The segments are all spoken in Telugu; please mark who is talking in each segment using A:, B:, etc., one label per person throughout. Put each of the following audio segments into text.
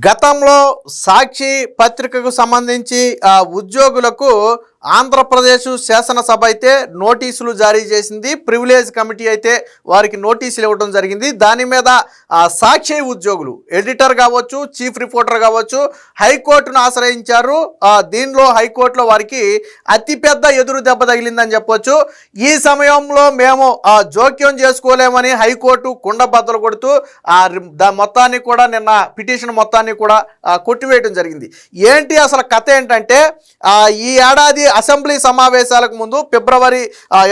A: గతంలో సాక్షి పత్రికకు సంబంధించి ఆ, ఉద్యోగులకు ఆంధ్రప్రదేశ్ శాసనసభ అయితే నోటీసులు జారీ చేసింది. ప్రివిలేజ్ కమిటీ అయితే వారికి నోటీసులు ఇవ్వడం జరిగింది. దాని మీద సాక్షి ఉద్యోగులు ఎడిటర్ కావచ్చు చీఫ్ రిపోర్టర్ కావచ్చు హైకోర్టును ఆశ్రయించారు. దీనిలో హైకోర్టులో వారికి అతిపెద్ద ఎదురు దెబ్బ తగిలిందని చెప్పొచ్చు. ఈ సమయంలో మేము జోక్యం చేసుకోలేమని హైకోర్టు కుండబద్దలు కొడుతూ దా మొత్తాన్ని కూడా నిన్న పిటిషన్ మొత్తాన్ని కూడా కొట్టివేయడం జరిగింది. ఏంటి అసలు కథ ఏంటంటే ఈ ఏడాది అసెంబ్లీ సమావేశాలకు ముందు ఫిబ్రవరి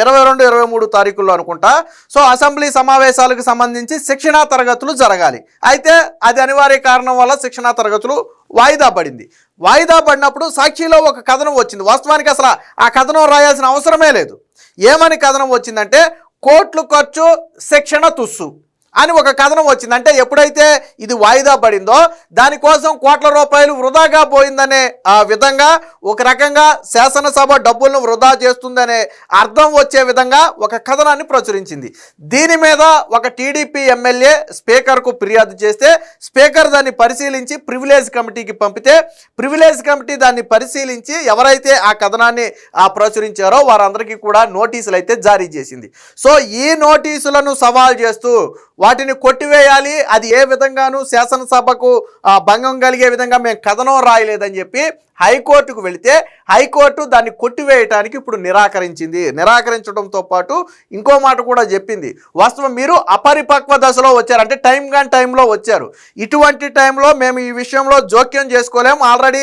A: ఇరవై రెండు ఇరవై మూడు తారీఖుల్లో అనుకుంటా. సో అసెంబ్లీ సమావేశాలకు సంబంధించి శిక్షణా తరగతులు జరగాలి. అయితే అది అనివార్య కారణం వల్ల శిక్షణా తరగతులు వాయిదా పడింది. వాయిదా పడినప్పుడు సాక్షిలో ఒక కథనం వచ్చింది. వాస్తవానికి అసలు ఆ కథనం రాయాల్సిన అవసరమే లేదు. ఏమని కథనం వచ్చిందంటే కోట్లు ఖర్చు శిక్షణ తుస్సు. అని ఒక కథనం వచ్చింది. అంటే ఎప్పుడైతే ఇది వాయిదా పడిందో దానికోసం కోట్ల రూపాయలు వృధాగా పోయిందనే ఆ విధంగా ఒక రకంగా శాసనసభ డబ్బులను వృధా చేస్తుందనే అర్థం వచ్చే విధంగా ఒక కథనాన్ని ప్రచురించింది. దీని మీద ఒక టీడీపీ ఎమ్మెల్యే స్పీకర్కు ఫిర్యాదు చేస్తే స్పీకర్ దాన్ని పరిశీలించి ప్రివిలేజ్ కమిటీకి పంపితే ప్రివిలేజ్ కమిటీ దాన్ని పరిశీలించి ఎవరైతే ఆ కథనాన్ని ఆ ప్రచురించారో వారందరికీ కూడా నోటీసులు అయితే జారీ చేసింది. సో ఈ నోటీసులను సవాల్ చేస్తూ వాటిని కొట్టివేయాలి. అది ఏ విధంగానూ శాసనసభకు భంగం కలిగే విధంగా మేము కథనం రాయలేదని చెప్పి హైకోర్టుకు వెళితే హైకోర్టు దాన్ని కొట్టివేయటానికి ఇప్పుడు నిరాకరించింది. నిరాకరించడంతో పాటు ఇంకో మాట కూడా చెప్పింది. వాస్తవం మీరు అపరిపక్వ దశలో వచ్చారు. అంటే టైం కానీ టైంలో వచ్చారు. ఇటువంటి టైంలో మేము ఈ విషయంలో జోక్యం చేసుకోలేము ఆల్రెడీ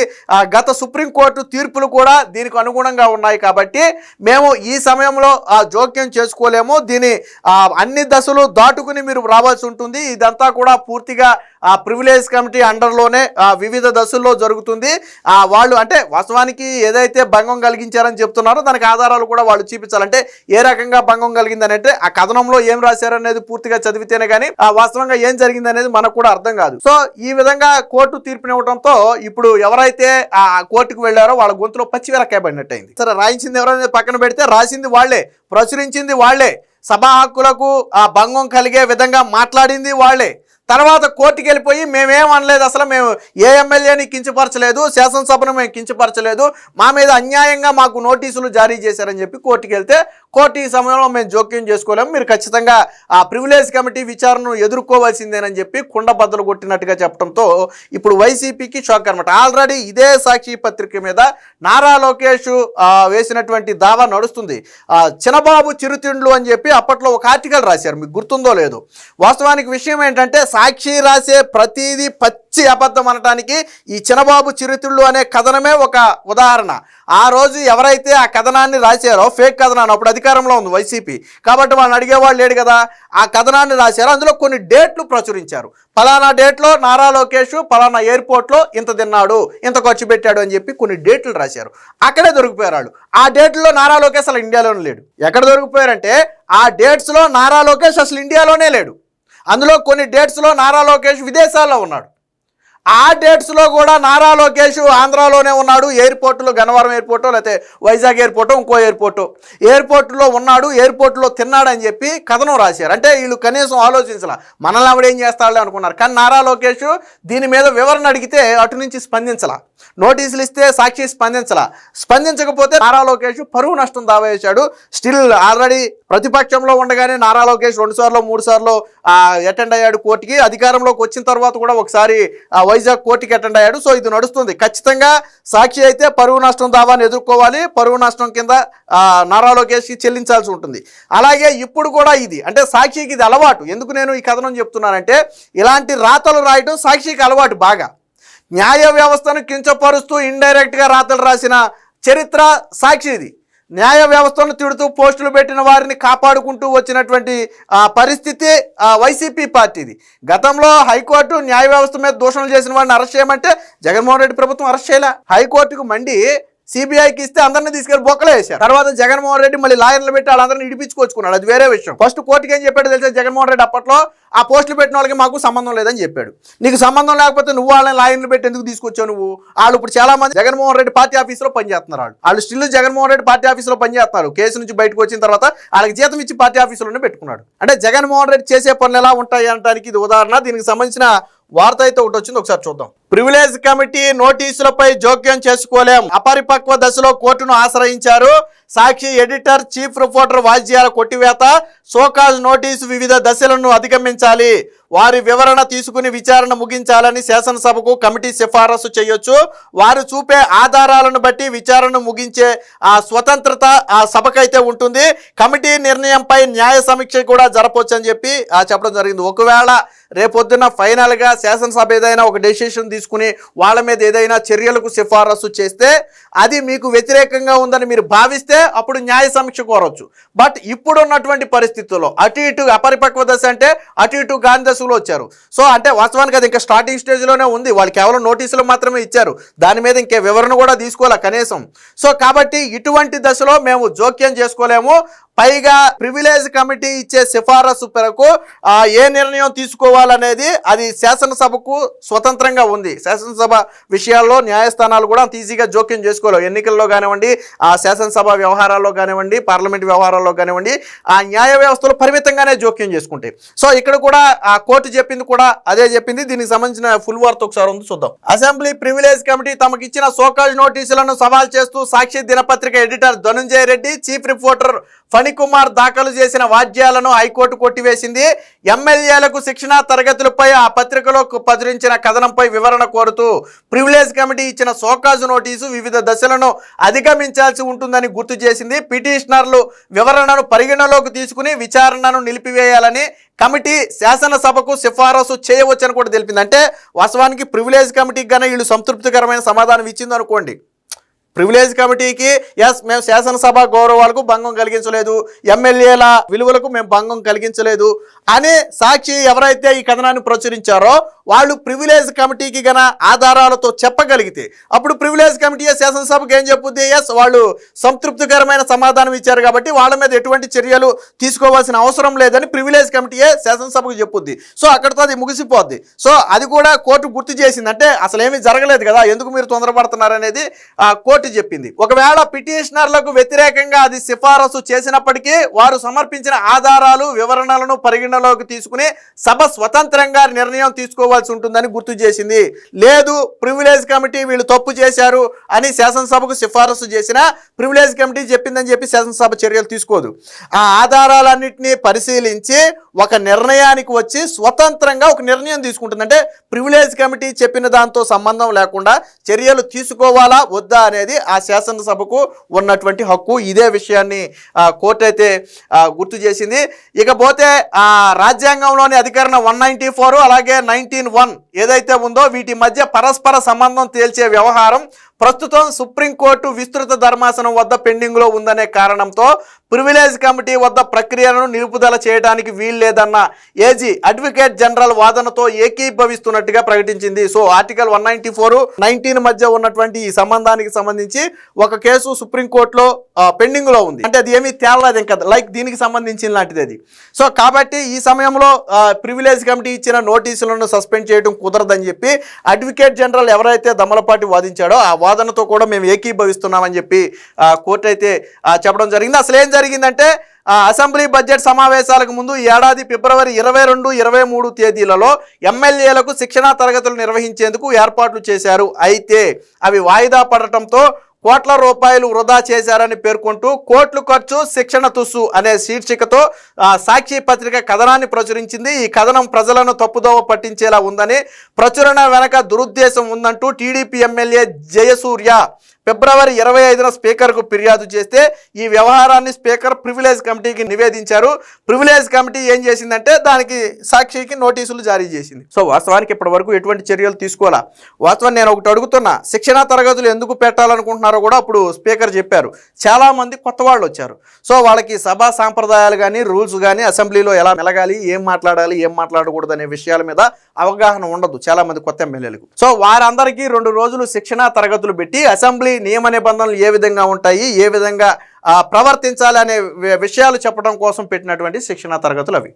A: గత సుప్రీంకోర్టు తీర్పులు కూడా దీనికి అనుగుణంగా ఉన్నాయి కాబట్టి మేము ఈ సమయంలో ఆ, జోక్యం చేసుకోలేము. దీని అన్ని దశలు దాటుకుని మీరు రావాల్సి ఉంటుంది. ఇదంతా కూడా పూర్తిగా ఆ ప్రివిలేజ్ కమిటీ అండర్లోనే వివిధ దశల్లో జరుగుతుంది. ఆ, వాళ్ళు అంటే వాస్తవానికి ఏదైతే భంగం కలిగించారని చెప్తున్నారో దానికి ఆధారాలు కూడా వాళ్ళు చూపించాలంటే ఏ రకంగా భంగం కలిగిందని అంటే ఆ కథనంలో ఏం రాశారనేది పూర్తిగా చదివితేనే కానీ ఆ వాస్తవంగా ఏం జరిగింది అనేది మనకు కూడా అర్థం కాదు. సో ఈ విధంగా కోర్టు తీర్పునివ్వడంతో ఇప్పుడు ఎవరైతే ఆ కోర్టుకు వెళ్ళారో వాళ్ళ గొంతులో పచ్చి వెలకాయ సరే రాయించింది ఎవరైనా పక్కన పెడితే రాసింది వాళ్ళే ప్రచురించింది వాళ్ళే. సభా హక్కులకు ఆ భంగం కలిగే విధంగా మాట్లాడింది వాళ్ళే. తర్వాత కోర్టుకి వెళ్ళిపోయి మేమేం అనలేదు అసలు మేము ఏ ఎమ్మెల్యేని కించపరచలేదు శాసనసభను మేము కించపరచలేదు మా మీద అన్యాయంగా మాకు నోటీసులు జారీ చేశారని చెప్పి కోర్టుకి వెళ్తే కోర్టు ఈ సమయంలో మేము జోక్యం చేసుకోలేము. మీరు ఖచ్చితంగా ఆ ప్రివిలేజ్ కమిటీ విచారణను ఎదుర్కోవాల్సిందేనని చెప్పి కుండబద్దలు కొట్టినట్టుగా చెప్పడంతో ఇప్పుడు వైసీపీకి షాక్ అనమాట ఆల్రెడీ ఇదే సాక్షి పత్రిక మీద నారా లోకేష్ వేసినటువంటి దావా నడుస్తుంది. చిన్నబాబు చినబాబు చిరుతిండ్లు అని చెప్పి అప్పట్లో ఒక ఆర్టికల్ రాశారు. మీకు గుర్తుందో లేదు. వాస్తవానికి విషయం ఏంటంటే సాక్షి రాసే ప్రతిదీ పచ్చి అబద్ధం అనటానికి ఈ చినబాబు చిరుతిళ్ళు అనే కథనమే ఒక ఉదాహరణ. ఆ రోజు ఎవరైతే ఆ కథనాన్ని రాశారో ఫేక్ కథనాన్ని అప్పుడు అధికారంలో ఉంది వైసీపీ. కాబట్టి వాళ్ళని అడిగేవాళ్ళు లేడు కదా ఆ కథనాన్ని రాశారో. అందులో కొన్ని డేట్లు ప్రచురించారు. పలానా డేట్లో నారా లోకేష్ పలానా ఎయిర్పోర్ట్లో ఇంత తిన్నాడు ఇంత ఖర్చు పెట్టాడు అని చెప్పి కొన్ని డేట్లు రాశారు. అక్కడే దొరికిపోయారు వాళ్ళు. ఆ డేట్లో నారా లోకేష్ అసలు ఇండియాలోనే లేడు. ఎక్కడ దొరికిపోయారంటే ఆ డేట్స్లో నారా లోకేష్ అసలు ఇండియాలోనే లేడు. అందులో కొన్ని డేట్స్లో నారా లోకేష్ విదేశాల్లో ఉన్నాడు. ఆ డేట్స్లో కూడా నారా లోకేష్ ఆంధ్రాలోనే ఉన్నాడు. ఎయిర్పోర్టులో గన్నవరం ఎయిర్పోర్టు లేకపోతే వైజాగ్ ఎయిర్పోర్టు ఇంకో ఎయిర్పోర్టు. ఎయిర్పోర్టులో ఉన్నాడు ఎయిర్పోర్టులో తిన్నాడని చెప్పి కథనం రాశారు. అంటే వీళ్ళు కనీసం ఆలోచించాల. మనల్ని ఆవిడేం చేస్తాడులే అనుకున్నారు. కానీ నారా లోకేష్ దీని మీద వివరణ అడిగితే అటు నుంచి స్పందించలా. నోటీసులు ఇస్తే సాక్షి స్పందించలా. స్పందించకపోతే నారా లోకేష్ పరువు నష్టం దావా వేశాడు స్టిల్ ఆల్రెడీ ప్రతిపక్షంలో ఉండగానే నారా లోకేష్ రెండు సార్లు మూడు సార్లు అటెండ్ అయ్యాడు కోర్టుకి. అధికారంలోకి వచ్చిన తర్వాత కూడా ఒకసారి వైజాగ్ కోర్టుకి అటెండ్ అయ్యాడు. సో ఇది నడుస్తుంది. ఖచ్చితంగా సాక్షి అయితే పరువు నష్టం దావాన్ని ఎదుర్కోవాలి. పరువు నష్టం కింద నారా లోకేష్కి చెల్లించాల్సి ఉంటుంది. అలాగే ఇప్పుడు కూడా ఇది. అంటే సాక్షికి ఇది అలవాటు. ఎందుకు నేను ఈ కథనం చెప్తున్నానంటే ఇలాంటి రాతలు రాయటం సాక్షికి అలవాటు బాగా. న్యాయ వ్యవస్థను కించపరుస్తూ ఇండైరెక్ట్గా రాతలు రాసిన చరిత్ర సాక్షిది. న్యాయ వ్యవస్థను తిడుతూ పోస్టులు పెట్టిన వారిని కాపాడుకుంటూ వచ్చినటువంటి పరిస్థితి వైసీపీ పార్టీది. గతంలో హైకోర్టు న్యాయ వ్యవస్థ మీద దూషణలు చేసిన వారిని అరెస్ట్ చేయమంటే జగన్మోహన్ రెడ్డి ప్రభుత్వం అరెస్ట్ చేయలే. హైకోర్టుకు మండి సిబిఐకి ఇస్తే అందరిని తీసుకెళ్ళి బొక్కలే వేశారు. తర్వాత జగన్మోహన్ రెడ్డి మళ్ళీ లాయర్లు పెట్టి వాళ్ళందరినీ ఇడిపించుకొచ్చుకున్నాడు. అది వేరే విషయం. ఫస్ట్ కోర్టుకి ఏం చెప్పాడు తెలిసే? జగన్మోహన్ రెడ్డి అప్పట్లో ఆ పోస్టులు పెట్టిన వాళ్ళకి మాకు సంబంధం లేదని చెప్పాడు. నీకు సంబంధం లేకపోతే నువ్వు వాళ్ళని లాయర్లు పెట్టి ఎందుకు తీసుకొచ్చావు నువ్వు? వాళ్ళు ఇప్పుడు చాలా మంది జగన్మోహన్ రెడ్డి పార్టీ ఆఫీసులో పనిచేస్తున్నారు వాళ్ళు. వాళ్ళు స్టిల్ జగన్మోహన్ రెడ్డి పార్టీ ఆఫీసులో పనిచేస్తున్నారు కేసు నుంచి బయటకు వచ్చిన తర్వాత వాళ్ళకి జీతం ఇచ్చి పార్టీ ఆఫీసులోనే పెట్టుకున్నాడు. అంటే జగన్మోహన్ రెడ్డి చేసే పనులు ఎలా ఉంటాయి అనడానికి ఇది ఉదాహరణ. దీనికి సంబంధించిన వార్త అయితే ఒకటి వచ్చింది ఒకసారి చూద్దాం. ప్రివిలేజ్ కమిటీ నోటీసులపై జోక్యం చేసుకోలేం. అపరిపక్వ దశలో కోర్టును ఆశ్రయించారు. సాక్షి ఎడిటర్ చీఫ్ రిపోర్టర్ వాజ్యాల కొట్టివేత సోకాజ్ నోటీసు వివిధ దశలను అధిగమించాలి. వారి వివరణ తీసుకుని విచారణ ముగించాలని శాసనసభకు కమిటీ సిఫారసు చేయొచ్చు. వారు చూపే ఆధారాలను బట్టి విచారణ ముగించే ఆ స్వతంత్రత ఆ సభకైతే ఉంటుంది. కమిటీ నిర్ణయంపై న్యాయ సమీక్ష కూడా జరపవచ్చు అని చెప్పి ఆ చెప్పడం జరిగింది. ఒకవేళ రేపొద్దున ఫైనల్గా శాసనసభ ఏదైనా ఒక డెసిషన్ తీసుకుని వాళ్ళ మీద ఏదైనా చర్యలకు సిఫారసు చేస్తే అది మీకు వ్యతిరేకంగా ఉందని మీరు భావిస్తే అప్పుడు న్యాయ సమీక్ష కోరవచ్చు బట్ ఇప్పుడు ఉన్నటువంటి పరిస్థితుల్లో అటు ఇటు అపరిపక్వ దశ అంటే అటు ఇటు గాంధీ దశలో వచ్చారు. సో అంటే వాస్తవానికి అది ఇంకా స్టార్టింగ్ స్టేజ్లోనే ఉంది. వాళ్ళు కేవలం నోటీసులు మాత్రమే ఇచ్చారు. దాని మీద ఇంకే వివరణ కూడా తీసుకోవాలి కనీసం. సో కాబట్టి ఇటువంటి దశలో మేము జోక్యం చేసుకోలేము. పైగా ప్రివిలేజ్ కమిటీ ఇచ్చే సిఫారసు మేరకు ఏ నిర్ణయం తీసుకోవాలనేది అది శాసనసభకు స్వతంత్రంగా ఉంది. శాసనసభ విషయాల్లో న్యాయస్థానాలు కూడా అంత ఈజీగా జోక్యం చేసుకోలేవు. ఎన్నికల్లో కానివ్వండి ఆ శాసనసభ వ్యవహారాల్లో కానివ్వండి పార్లమెంట్ వ్యవహారాల్లో కానివ్వండి ఆ న్యాయ వ్యవస్థలో పరిమితంగానే జోక్యం చేసుకుంటాయి. సో ఇక్కడ కూడా ఆ కోర్టు చెప్పింది కూడా అదే చెప్పింది. దీనికి సంబంధించిన ఫుల్ వార్త ఒకసారి ఉంది చూద్దాం. అసెంబ్లీ ప్రివిలేజ్ కమిటీ తమకు ఇచ్చిన సోకాజ్ నోటీసులను సవాల్ చేస్తూ సాక్షి దినపత్రిక editor Dhanunjaya Reddy chief reporter Phanikumar దాఖలు చేసిన వాద్యాలను హైకోర్టు కొట్టివేసింది. ఎమ్మెల్యేలకు శిక్షణా తరగతులపై ఆ పత్రికలో ప్రచురించిన కథనంపై వివరణ కోరుతూ ప్రివిలేజ్ కమిటీ ఇచ్చిన సోకాజు నోటీసు వివిధ దశలను అధిగమించాల్సి ఉంటుందని గుర్తు చేసింది. పిటిషనర్లు వివరణను పరిగణలోకి తీసుకుని విచారణను నిలిపివేయాలని కమిటీ శాసనసభకు సిఫారసు చేయవచ్చని కూడా తెలిపింది. అంటే వాస్తవానికి ప్రివిలేజ్ కమిటీకి గానే వీళ్ళు సంతృప్తికరమైన సమాధానం ఇచ్చింది అనుకోండి ప్రివిలేజ్ కమిటీకి ఎస్ మేము శాసనసభ గౌరవాలకు భంగం కలిగించలేదు. ఎమ్మెల్యేల విలువలకు మేము భంగం కలిగించలేదు అని సాక్షి ఎవరైతే ఈ కథనాన్ని ప్రచురించారో వాళ్ళు ప్రివిలేజ్ కమిటీకి గన ఆధారాలతో చెప్పగలిగితే అప్పుడు ప్రివిలేజ్ కమిటీ శాసనసభకు ఏం చెప్పుద్ది? ఎస్ వాళ్ళు సంతృప్తికరమైన సమాధానం ఇచ్చారు కాబట్టి వాళ్ళ మీద ఎటువంటి చర్యలు తీసుకోవాల్సిన అవసరం లేదని ప్రివిలేజ్ కమిటీయే శాసనసభకు చెప్పుద్ది. సో అక్కడితో అది ముగిసిపోద్ది. సో అది కూడా కోర్టు గుర్తు చేసిందంటే అసలు ఏమీ జరగలేదు కదా? ఎందుకు మీరు తొందరపడుతున్నారనేది కోర్టు కోర్టు చెప్పింది. ఒకవేళ పిటిషనర్లకు వ్యతిరేకంగా అది సిఫారసు చేసినప్పటికీ వారు సమర్పించిన ఆధారాలు వివరణలను పరిగణలోకి తీసుకుని సభ స్వతంత్రంగా నిర్ణయం తీసుకోవాల్సి ఉంటుందని గుర్తు చేసింది. లేదు ప్రివిలేజ్ కమిటీ వీళ్ళు తప్పు చేశారు అని శాసనసభకు సిఫారసు చేసిన ప్రివిలేజ్ కమిటీ చెప్పిందని చెప్పి శాసనసభ చర్యలు తీసుకోదు. ఆ ఆధారాలన్నింటినీ పరిశీలించి ఒక నిర్ణయానికి వచ్చి స్వతంత్రంగా ఒక నిర్ణయం తీసుకుంటుంది అంటే ప్రివిలేజ్ కమిటీ చెప్పిన దాంతో సంబంధం లేకుండా చర్యలు తీసుకోవాలా వద్దా అనేది ఆ శాసనసభకు ఉన్నటువంటి హక్కు ఇదే విషయాన్ని కోర్టు అయితే గుర్తు చేసింది. ఇకపోతే ఆ రాజ్యాంగంలోని అధికరణ వన్ నైంటీ ఫోర్ అలాగే నైన్టీన్ వన్ ఏదైతే ఉందో వీటి మధ్య పరస్పర సంబంధం తేల్చే వ్యవహారం ప్రస్తుతం సుప్రీంకోర్టు విస్తృత ధర్మాసనం వద్ద పెండింగ్లో ఉందనే కారణంతో ప్రివిలేజ్ కమిటీ వద్ద ప్రక్రియను నిలుపుదల చేయడానికి వీల్లేదన్న ఏజీ అడ్వకేట్ జనరల్ వాదనతో ఏకీభవిస్తున్నట్టుగా ప్రకటించింది. So article one ninety four nineteen మధ్య ఉన్నటువంటి ఈ సంబంధానికి సంబంధించి ఒక కేసు సుప్రీంకోర్టులో పెండింగ్లో ఉంది. అంటే అది ఏమీ తేలలేదు ఇంకా. లైక్ దీనికి సంబంధించిన లాంటిది అది. సో కాబట్టి ఈ సమయంలో ప్రివిలేజ్ కమిటీ ఇచ్చిన నోటీసులను సస్పెండ్ చేయడం కుదరదని చెప్పి అడ్వకేట్ జనరల్ ఎవరైతే దమలపాటి వాదించాడో ఆ వాదనతో కూడా మేము ఏకీభవిస్తున్నామని చెప్పి కోర్టు అయితే చెప్పడం జరిగింది. అసలు ఏం జరిగిందంటే అసెంబ్లీ బడ్జెట్ సమావేశాలకు ముందు ఈ ఏడాది ఫిబ్రవరి ఇరవై రెండు ఇరవై మూడు తేదీలలో ఎమ్మెల్యేలకు శిక్షణా తరగతులు నిర్వహించేందుకు ఏర్పాట్లు చేశారు. అయితే అవి వాయిదా పడటంతో కోట్ల రూపాయలు వృధా చేశారని పేర్కొంటూ కోట్లు ఖర్చు శిక్షణ తుస్సు అనే శీర్షికతో సాక్షి పత్రిక కథనాన్ని ప్రచురించింది. ఈ కథనం ప్రజలను తప్పుదోవ పట్టించేలా ఉందని ప్రచురణ వెనక దురుద్దేశం ఉందంటూ టీడీపీ ఎమ్మెల్యే జయసూర్య ఫిబ్రవరి ఇరవై ఐదున స్పీకర్కు ఫిర్యాదు చేస్తే ఈ వ్యవహారాన్ని స్పీకర్ ప్రివిలేజ్ కమిటీకి నివేదించారు. ప్రివిలేజ్ కమిటీ ఏం చేసిందంటే దానికి సాక్షికి నోటీసులు జారీ చేసింది. సో వాస్తవానికి ఇప్పటి వరకు ఎటువంటి చర్యలు తీసుకోవాలా వాస్తవం నేను ఒకటి అడుగుతున్నా. శిక్షణా తరగతులు ఎందుకు పెట్టాలనుకుంటున్నారో కూడా అప్పుడు స్పీకర్ చెప్పారు. చాలామంది కొత్త వాళ్ళు వచ్చారు. సో వాళ్ళకి సభా సాంప్రదాయాలు కానీ రూల్స్ కానీ అసెంబ్లీలో ఎలా మెలగాలి ఏం మాట్లాడాలి ఏం మాట్లాడకూడదు అనే విషయాల మీద అవగాహన ఉండదు చాలామంది కొత్త ఎమ్మెల్యేలకు. సో వారందరికీ రెండు రోజులు శిక్షణా తరగతులు పెట్టి అసెంబ్లీ నియమ నిబంధనలు ఏ విధంగా ఉంటాయి? ఏ విధంగా ప్రవర్తించాలి అనే విషయాలు చెప్పడం కోసం పెట్టినటువంటి శిక్షణా తరగతులు అవి.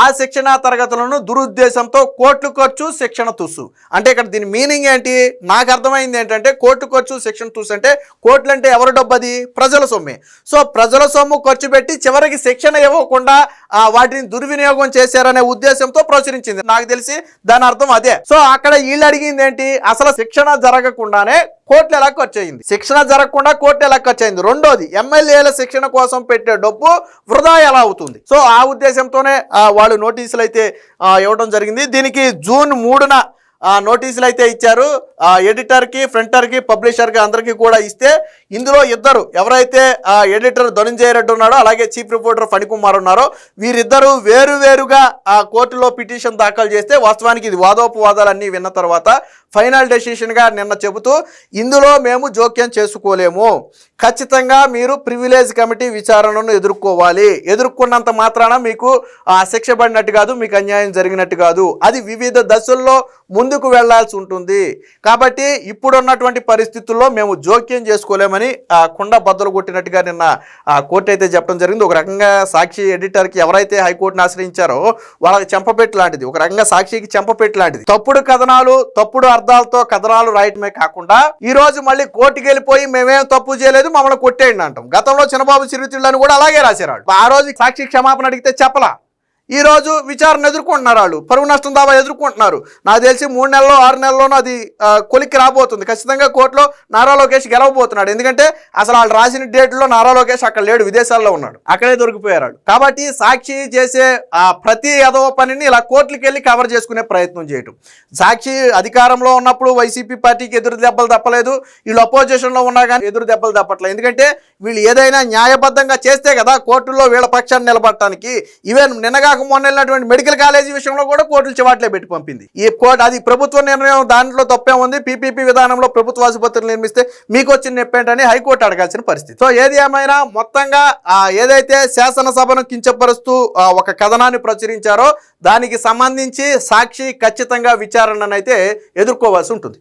A: ఆ శిక్షణా తరగతులను దురుద్దేశంతో కోట్లు ఖర్చు శిక్షణ తుసు. అంటే ఇక్కడ దీని మీనింగ్ ఏంటి? నాకు అర్థమైంది ఏంటంటే కోట్లు ఖర్చు శిక్షణ తుసు అంటే కోట్లు అంటే ఎవరి డబ్బది? ప్రజల సొమ్మే. సో ప్రజల సొమ్ము ఖర్చు పెట్టి చివరికి శిక్షణ ఇవ్వకుండా వాటిని దుర్వినియోగం చేశారనే ఉద్దేశంతో ప్రచురించింది. నాకు తెలిసి దాని అర్థం అదే. సో అక్కడ వీళ్ళు అడిగింది ఏంటి? అసలు శిక్షణ జరగకుండానే కోట్లు ఎలా ఖర్చు అయింది? శిక్షణ జరగకుండా కోట్లు ఎలా ఖర్చు అయింది? రెండోది ఎమ్మెల్యేల శిక్షణ కోసం పెట్టే డబ్బు వృధా ఎలా అవుతుంది? సో ఆ ఉద్దేశంతోనే వాళ్ళు నోటీసులు అయితే ఇవ్వడం జరిగింది. దీనికి జూన్ మూడున నోటీసులు అయితే ఇచ్చారు. ఆ, ఎడిటర్కి ఫ్రంటర్కి పబ్లిషర్కి అందరికీ కూడా ఇస్తే ఇందులో ఇద్దరు ఎవరైతే ఆ, ఎడిటర్ ధనుంజయ రెడ్డి ఉన్నారో అలాగే చీఫ్ రిపోర్టర్ ఫణికుమార్ ఉన్నారో వీరిద్దరూ వేరు వేరుగా ఆ కోర్టులో పిటిషన్ దాఖలు చేస్తే వాస్తవానికి ఇది వాదోపవాదాలన్నీ విన్న తర్వాత ఫైనల్ డెసిషన్గా నిన్న చెబుతూ ఇందులో మేము జోక్యం చేసుకోలేము. ఖచ్చితంగా మీరు ప్రివిలేజ్ కమిటీ విచారణను ఎదుర్కోవాలి. ఎదుర్కొన్నంత మాత్రాన మీకు ఆ, శిక్ష పడినట్టు కాదు మీకు అన్యాయం జరిగినట్టు కాదు. అది వివిధ దశల్లో ముందుకు వెళ్ళాల్సి ఉంటుంది. కాబట్టి ఇప్పుడున్నటువంటి పరిస్థితుల్లో మేము జోక్యం చేసుకోలేమని ఆ, కుండ బద్దలు కొట్టినట్టుగా నిన్న ఆ, కోర్టు అయితే చెప్పడం జరిగింది. ఒక రకంగా సాక్షి ఎడిటర్కి ఎవరైతే హైకోర్టును ఆశ్రయించారో వాళ్ళకి చెంపపెట్టు లాంటిది. ఒక రకంగా సాక్షికి చెంపపెట్టు లాంటిది. తప్పుడు కథనాలు తప్పుడు అర్థాలతో కథనాలు రాయటమే కాకుండా ఈ రోజు మళ్ళీ కోర్టుకి వెళ్ళిపోయి మేమేం తప్పు చేయలేదు మమ్మల్ని కొట్టేయండి అంటాం. గతంలో చిన్నబాబు చిరుతిళ్ళని కూడా అలాగే రాశారు ఆ రోజు సాక్షి క్షమాపణ అడిగితే చెప్పలా? ఈ రోజు విచారణ ఎదుర్కొంటున్నారు వాళ్ళు. పరువు నష్టం దావా ఎదుర్కొంటున్నారు. నాకు తెలిసి మూడు నెలల్లో ఆరు నెలల్లోనూ అది కొలిక్కి రాబోతుంది. ఖచ్చితంగా కోర్టులో నారా లోకేష్ గెలవబోతున్నాడు. ఎందుకంటే అసలు వాళ్ళు రాసిన డేట్లో నారా లోకేష్ అక్కడ లేడు విదేశాల్లో ఉన్నాడు. అక్కడే దొరికిపోయారు. కాబట్టి సాక్షి చేసే ఆ ప్రతి ఎదవ పనిని ఇలా కోర్టుకి వెళ్ళి కవర్ చేసుకునే ప్రయత్నం చేయటం. సాక్షి అధికారంలో ఉన్నప్పుడు వైసీపీ పార్టీకి ఎదురు దెబ్బలు తప్పలేదు. వీళ్ళు అపోజిషన్లో ఉన్నా కానీ ఎదురు దెబ్బలు తప్పట్లేదు. ఎందుకంటే వీళ్ళు ఏదైనా న్యాయబద్ధంగా చేస్తే కదా కోర్టుల్లో వీళ్ళ పక్షాన్ని నిలబడటానికి. ఈవెన్ నిన్నగాక మొన్న వెళ్ళినటువంటి మెడికల్ కాలేజీ విషయంలో కూడా కోర్టులు చివాట్లే పెట్టి పంపింది. ఈ కోర్టు అది ప్రభుత్వ నిర్ణయం దాంట్లో తప్పే ఉంది. పీపీపీ విధానంలో ప్రభుత్వ ఆసుపత్రులు నిర్మిస్తే మీకు వచ్చిన నొప్పేంటని హైకోర్టు అడగాల్సిన పరిస్థితి. సో ఏది ఏమైనా మొత్తంగా ఏదైతే శాసనసభను కించపరుస్తూ ఒక కథనాన్ని ప్రచురించారో దానికి సంబంధించి సాక్షి ఖచ్చితంగా విచారణనైతే ఎదుర్కోవాల్సి ఉంటుంది.